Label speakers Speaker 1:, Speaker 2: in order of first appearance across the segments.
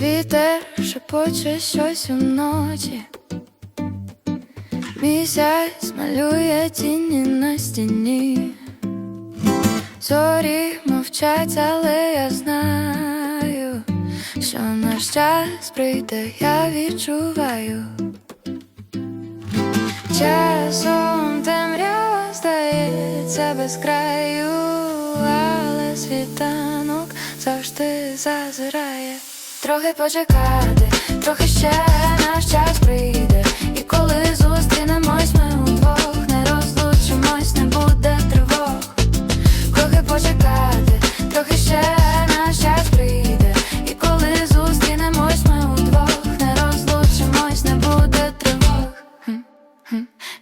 Speaker 1: Вітер шепоче щось уночі. Місяць малює тіні на стіні. Зорі мовчать, але я знаю, що наш час прийде, я відчуваю. Часом темрява здається без краю, але світанок завжди зазирає. Трохи почекати, трохи ще наш час прийде. І коли зустрінемось, ми удвох не розлучимось, не буде тривог. Трохи почекати,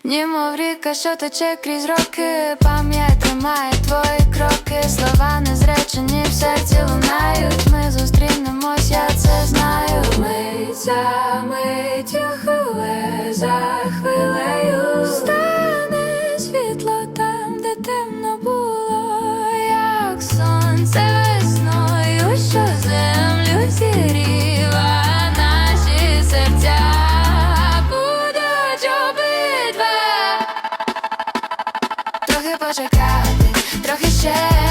Speaker 1: Німов ріка, що тече крізь роки, пам'ять тримає твої кроки, слова незречені в серці лунають. Ми зустрінемось, я це знаю. Ми за миттю хвиле, за хвилею стане світло там, де темно було, як сонце. почекати трохи ще.